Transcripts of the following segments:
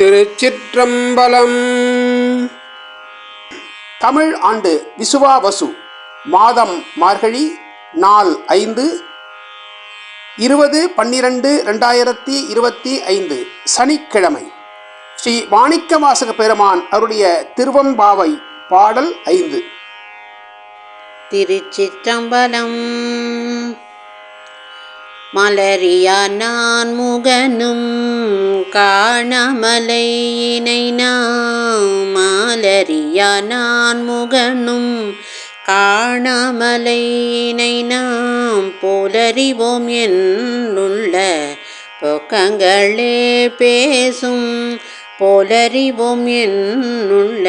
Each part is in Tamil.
திருச்சிற்றம்பலம். தமிழ் ஆண்டு விசுவாவசு மாதம் மார்கழி நாள் ஐந்து இருபது பன்னிரண்டு ரெண்டாயிரத்தி இருபத்தி ஐந்து சனிக்கிழமை. ஸ்ரீ வாணிக்கவாசக பெருமான் அவருடைய திருவம்பாவை பாடல் ஐந்து. திருச்சிற்றம்பலம். மலரியா நான் முகனும் காணமலையினை நாம் மலரியா நான் முகனும் காணமலையினை நாம் போலறிவோம் என்னுள்ள பொக்கங்களே பேசும் போலறிவோம் என்னுள்ள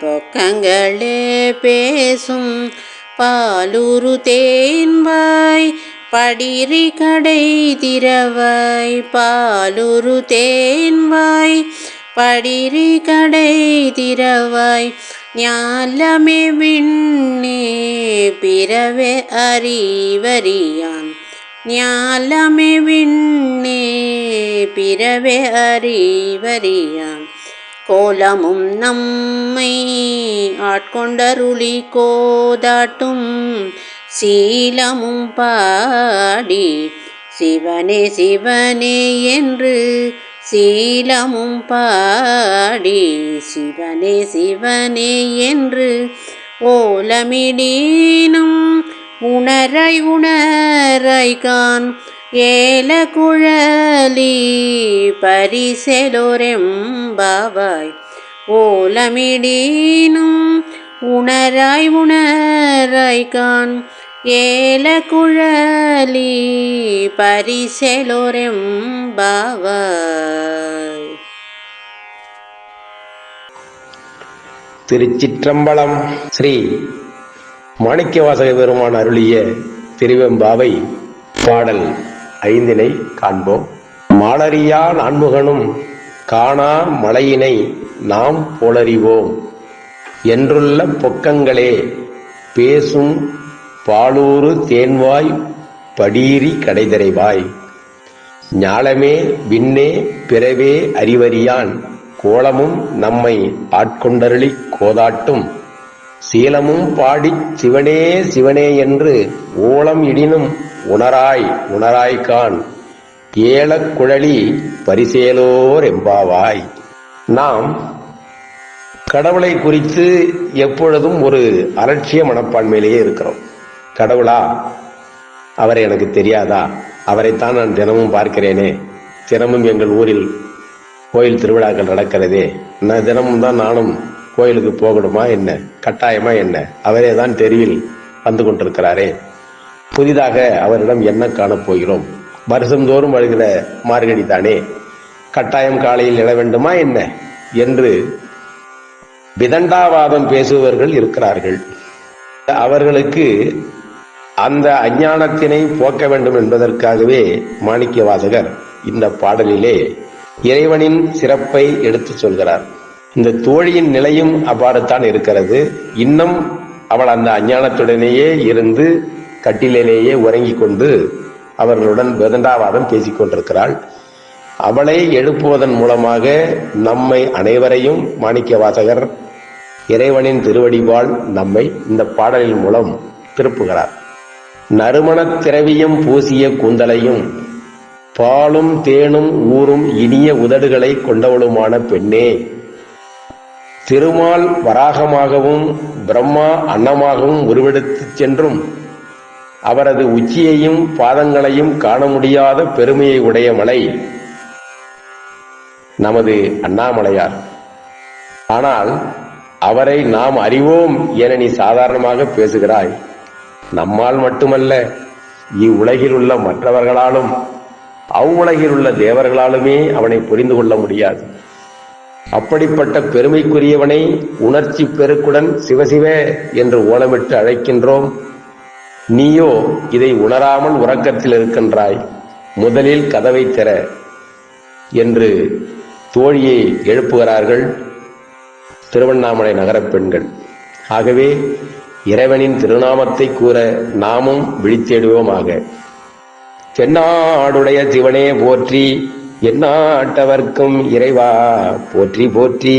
பொக்கங்களே பேசும் பாலுரு தேன்வாய் படிரி கடை திரவாய் பாலுரு தேன்வாய். படிரி கடை திரவாய் ஞாலமே விண்ணே பிறவே அறிவறியான். ஞாலமே விண்ணே பிறவே அறிவறியான். கோலமும் நம்மை ஆட்கொண்டருளி கோதாட்டும். சீலமும் பாடி சிவனே சிவனே என்று சீலமும் பாடி சிவனே சிவனே என்று ஓலமிடீனும் உணரை உணராய் கான் ஏல குழலி பரிசெலோரெம்பாவாய். ஓலமிடீனும் உணராய் உணராய் கான் ஏல குழலி திருச்சிற்றம்பலம் ஸ்ரீ மாணிக்கவாசக பெருமான் அருளிய திருவெம்பாவை பாடல் ஐந்தினை காண்போம். மாலரியா நான்முகனும் காணா மலையினை நாம் போலறிவோம். என்றுள்ள பொக்கங்களே பேசும் பாலூறு தேன்வாய் படியிரி கடைதரைவாய். ஞாலமே விண்ணே பிறவே அறிவறியான். கோலமும் நம்மை ஆட்கொண்டருளி கோதாட்டும். சீலமும் பாடிச் சிவனே சிவனே என்று ஓலம் இடினும் உணராய் உணராய்கான் ஏலக் குழலி பரிசேலோர் எம்பாவாய். நாம் கடவுளை குறித்து எப்பொழுதும் ஒரு அலட்சிய மனப்பான்மையிலேயே இருக்கிறோம். கடவுளா? அவர் எனக்கு தெரியாதா? அவரைத்தான் நான் தினமும் பார்க்கிறேனே. தினமும் எங்கள் ஊரில் கோயில் திருவிழாக்கள் நடக்கிறதே. நான் தினமும் தான் நானும் கோயிலுக்கு போகணுமா என்ன? கட்டாயமா என்ன? அவரே தான் தெருவில் வந்து கொண்டிருக்கிறாரே. புதிதாக அவரிடம் என்ன காணப்போகிறோம் வருஷந்தோறும் வருகிற மார்கழி தானே. கட்டாயம் காலையில் எழ வேண்டுமா என்ன? என்று விதண்டாவாதம் பேசுபவர்கள் இருக்கிறார்கள். அவர்களுக்கு அந்த அஞ்ஞானத்தினை போக்க வேண்டும் என்பதற்காகவே மாணிக்க வாசகர் இந்த பாடலிலே இறைவனின் சிறப்பை எடுத்துச் சொல்கிறார். இந்த தோழியின் நிலையும் அவ்வாறுத்தான் இருக்கிறது. இன்னும் அவள் அந்த அஞ்ஞானத்துடனேயே இருந்து கட்டிலேயே உறங்கிக் கொண்டு அவர்களுடன் விதண்டாவாதம் பேசிக்கொண்டிருக்கிறாள் அவளை எழுப்புவதன் மூலமாக நம்மை அனைவரையும் மாணிக்க வாசகர் இறைவனின் திருவடிவாள் நம்மை இந்த பாடலின் மூலம் திருப்புகிறார். நறுமணத் திரவியம் பூசிய கூந்தலையும் பாலும் தேனும் ஊறும் இனிய உதடுகளை கொண்டவளுமான பெண்ணே. திருமால் வராகமாகவும் பிரம்மா அன்னமாகவும் உருவெடுத்துச் சென்றும் அவரது உச்சியையும் பாதங்களையும் காண முடியாத பெருமையை உடைய மலை நமது அண்ணாமலையார். ஆனால் அவரை நாம் அறிவோம் என நீ சாதாரணமாக பேசுகிறாய். நம்மால் மட்டுமல்ல இவ்வுலகில் உள்ள மற்றவர்களாலும் அவ்வுலகில் உள்ள தேவர்களாலுமே அவனை புரிந்து கொள்ள முடியாது. அப்படிப்பட்ட பெருமைக்குரியவனை உணர்ச்சி பெருக்குடன் சிவசிவ என்று ஓலமிட்டு அழைக்கின்றோம். நீயோ இதை உணராமல் உறக்கத்தில் இருக்கின்றாய் முதலில் கதவை திற என்று தோழியை எழுப்புகிறார்கள் திருவண்ணாமலை நகரப் பெண்கள். ஆகவே இறைவனின் திருநாமத்தை கூற நாமும் விழித்தேடுவோமாக. தென்னாடுடைய சிவனே போற்றி எந்நாட்டவர்க்கும் இறைவா போற்றி போற்றி.